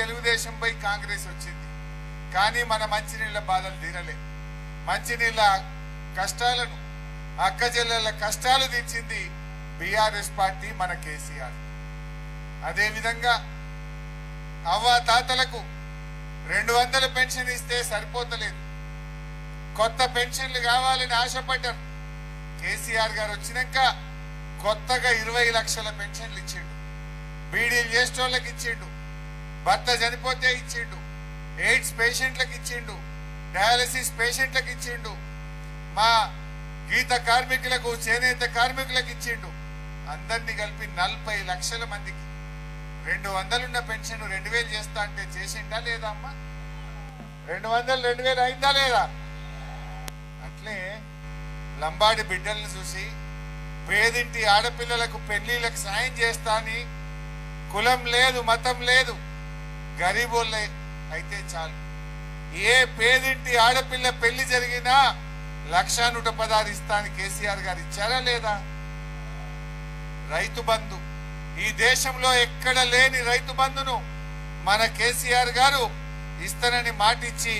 తెలుగుదేశం పై కాంగ్రెస్ వచ్చింది. కానీ మన మంచినీళ్ళ బాధలు తీరలే. మంచినీళ్ళ కష్టాలను అక్క చెల్లెళ్ళ కష్టాలు తీర్చింది బీఆర్ఎస్ పార్టీ మన కేసీఆర్. అదేవిధంగా అవ్వ తాతలకు రెండు వందల పెన్షన్ ఇస్తే సరిపోతలేదు. కొత్త పెన్షన్లు కావాలని ఆశపడ్డారు కేసీఆర్ గారు వచ్చినాక కొత్తగా ఇరవై లక్షల పెన్షన్లు ఇచ్చిండు. బీడీలు చేసేటోళ్ళకి ఇచ్చిండు. భర్త చనిపోతే ఇచ్చిండు. ఎయిడ్స్ పేషెంట్లకు ఇచ్చిండు. డయాలసిస్ పేషెంట్లకు ఇచ్చిండు. మా గీత కార్మికులకు చేనేత కార్మికులకు ఇచ్చిండు. అందరినీ కలిపి నలభై లక్షల మందికి. రెండు వందలున్న పెన్షన్ రెండు వేలు చేస్తా అంటే చేసిండా లేదా అమ్మా? రెండు వందలు రెండు వేలు అయిందా లేదా? అట్లే లంబాడి బిడ్డలను చూసి పేదింటి ఆడపిల్లలకు పెళ్ళిళ్ళకు సాయం చేస్తా అని కులం లేదు మతం లేదు. గరీబోళ్ళే అయితే చాలు. ఏ పేదింటి ఆడపిల్ల పెళ్ళి జరిగినా లక్షా నూట పదహారు ఇస్తాను కేసీఆర్ గారు ఇచ్చారా లేదా? రైతు బంధు. ఈ దేశంలో ఎక్కడ లేని రైతు బంధును మన కేసీఆర్ గారు ఇస్తానని మాటిచ్చి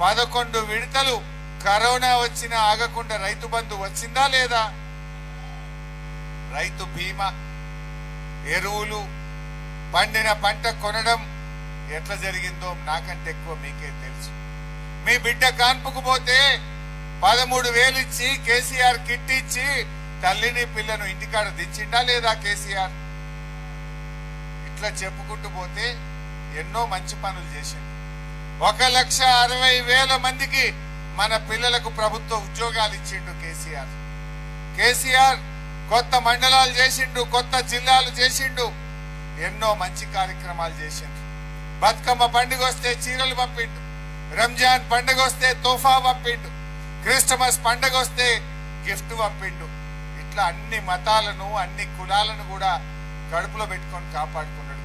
పదకొండు విడతలు కరోనా వచ్చినా ఆగకుండా రైతు బంధు వచ్చిందా లేదా? రైతు బీమా ఎరువులు పండిన పంట కొనడం ఎట్లా జరిగిందో నాకంటే ఎక్కువ మీకే తెలుసు. మీ బిడ్డ కాన్పుకు పోతే పదమూడు వేలు ఇచ్చి కేసీఆర్ కిట్ ఇచ్చి తల్లిని పిల్లను ఇంటికాడ దించిండా లేదా కేసీఆర్? ఇట్లా చెప్పుకుంటూ పోతే ఎన్నో మంచి పనులు చేసిండు. ఒక లక్ష అరవై వేల మందికి మన పిల్లలకు ప్రభుత్వ ఉద్యోగాలు ఇచ్చిండు కేసీఆర్. కేసీఆర్ కొత్త మండలాలు చేసిండు కొత్త జిల్లాలు చేసిండు ఎన్నో మంచి కార్యక్రమాలు చేసిండు. బతుకమ్మ పండుగ వస్తే చీరలు పంపిండు. రంజాన్ పండుగ వస్తే తోఫా పంపిండు. క్రిస్టమస్ పండుగ వస్తే గిఫ్ట్ పంపిండు. ఇట్లా అన్ని మతాలను అన్ని కులాలను కూడా కడుపులో పెట్టుకొని కాపాడుకున్నాడు